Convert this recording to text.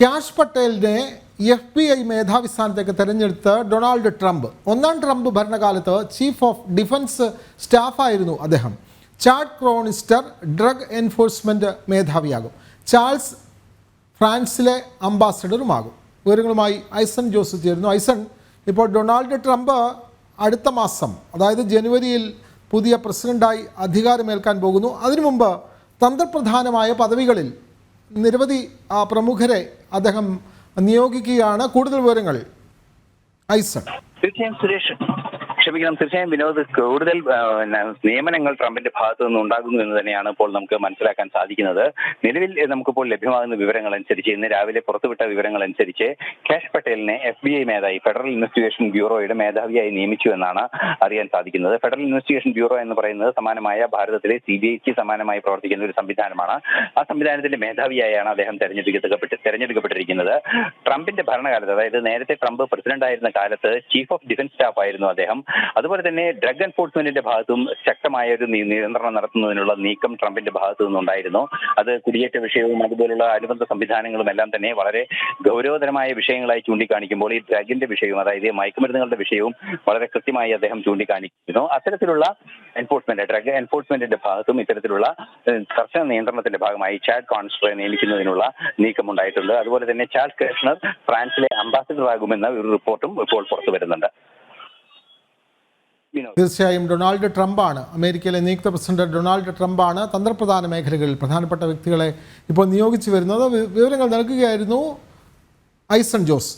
Cash പട്ടേലിനെ F B I മേധാവി സ്ഥാനത്തേക്ക് തെരഞ്ഞെടുത്ത് ഡൊണാൾഡ് ട്രംപ്. ഒന്നാം ട്രംപ് ഭരണകാലത്ത് ചീഫ് ഓഫ് ഡിഫൻസ് സ്റ്റാഫായിരുന്നു അദ്ദേഹം. ചാഡ് ക്രോണിസ്റ്റർ ഡ്രഗ് എൻഫോഴ്സ്മെന്റ് മേധാവിയാകും. ചാൾസ് ഫ്രാൻസിലെ അംബാസഡറുമാകും. വിവരങ്ങളുമായി ഐസൺ ജോസ് ചേരുന്നു. ഐസൺ ഇപ്പോൾ ഡൊണാൾഡ് ട്രംപ് അടുത്ത മാസം അതായത് ജനുവരിയിൽ പുതിയ പ്രസിഡന്റായി അധികാരമേൽക്കാൻ പോകുന്നു. അതിനു മുമ്പ് തന്ത്രപ്രധാനമായ പദവികളിൽ നിരവധി പ്രമുഖരെ അദ്ദേഹം നിയോഗിക്കുകയാണ്. കൂടുതൽ വിവരങ്ങൾ ഐസൺ. തീർച്ചയായും സുരേഷ് ക്ഷമിക്കണം. തീർച്ചയായും വിനോദ് കൂടുതൽ നിയമനങ്ങൾ ട്രംപിന്റെ ഭാഗത്തു നിന്ന് ഉണ്ടാകുന്നു എന്ന് തന്നെയാണ് ഇപ്പോൾ നമുക്ക് മനസ്സിലാക്കാൻ സാധിക്കുന്നത്. നിലവിൽ നമുക്കിപ്പോൾ ലഭ്യമാകുന്ന വിവരങ്ങൾ അനുസരിച്ച് ഇന്ന് രാവിലെ പുറത്തുവിട്ട വിവരങ്ങൾ അനുസരിച്ച് കാഷ് പട്ടേലിനെ എഫ് ബി ഐ മേധാവി ഫെഡറൽ ഇൻവെസ്റ്റിഗേഷൻ ബ്യൂറോയുടെ മേധാവിയായി നിയമിച്ചു എന്നാണ് അറിയാൻ സാധിക്കുന്നത്. ഫെഡറൽ ഇൻവെസ്റ്റിഗേഷൻ ബ്യൂറോ എന്ന് പറയുന്നത് സമാനമായ ഭാരതത്തിലെ സി ബി ഐക്ക് സമാനമായി പ്രവർത്തിക്കുന്ന ഒരു സംവിധാനമാണ്. ആ സംവിധാനത്തിന്റെ മേധാവിയായാണ് അദ്ദേഹം തെരഞ്ഞെടുക്കപ്പെട്ട് തെരഞ്ഞെടുക്കപ്പെട്ടിരിക്കുന്നത്. ട്രംപിന്റെ ഭരണകാലത്ത് അതായത് നേരത്തെ ട്രംപ് പ്രസിഡന്റ് ആയിരുന്ന കാലത്ത് ചീഫ് ഓഫ് ഡിഫൻസ് സ്റ്റാഫ് ആയിരുന്നു അദ്ദേഹം. അതുപോലെ തന്നെ ഡ്രഗ് എൻഫോഴ്സ്മെന്റിന്റെ ഭാഗത്തും ശക്തമായ ഒരു നിയന്ത്രണം നടത്തുന്നതിനുള്ള നീക്കം ട്രംപിന്റെ ഭാഗത്തു നിന്നുണ്ടായിരുന്നു. അത് കുടിയേറ്റ വിഷയവും അതുപോലുള്ള അനുബന്ധ സംവിധാനങ്ങളും എല്ലാം തന്നെ വളരെ ഗൗരവതരമായ വിഷയങ്ങളായി ചൂണ്ടിക്കാണിക്കുമ്പോൾ ഈ ഡ്രഗിന്റെ വിഷയവും അതായത് മയക്കുമരുന്നുകളുടെ വിഷയവും വളരെ കൃത്യമായി അദ്ദേഹം ചൂണ്ടിക്കാണിക്കുന്നു അത്തരത്തിലുള്ള എൻഫോഴ്സ്മെന്റ് ഡ്രഗ് എൻഫോഴ്സ്മെന്റിന്റെ ഭാഗത്തും ഇത്തരത്തിലുള്ള കർശന നിയന്ത്രണത്തിന്റെ ഭാഗമായി ചാഡ് കോൺസ്റ്ററെ നിയമിക്കുന്നതിനുള്ള നീക്കം ഉണ്ടായിട്ടുണ്ട്. അതുപോലെ തന്നെ ചാൾസ് കൃഷ്ണർ ഫ്രാൻസിലെ അംബാസിഡർ ആകുമെന്ന ഒരു റിപ്പോർട്ടും ഇപ്പോൾ പുറത്തു വരുന്നുണ്ട്. തീർച്ചയായും ഡൊണാൾഡ് ട്രംപാണ് അമേരിക്കയിലെ നിയുക്ത പ്രസിഡന്റ് ഡൊണാൾഡ് ട്രംപാണ് തന്ത്രപ്രധാന മേഖലകളിൽ പ്രധാനപ്പെട്ട വ്യക്തികളെ ഇപ്പോൾ നിയോഗിച്ചു വരുന്നത്. വിവരങ്ങൾ നൽകുകയായിരുന്നു ഐസൺ ജോസ്.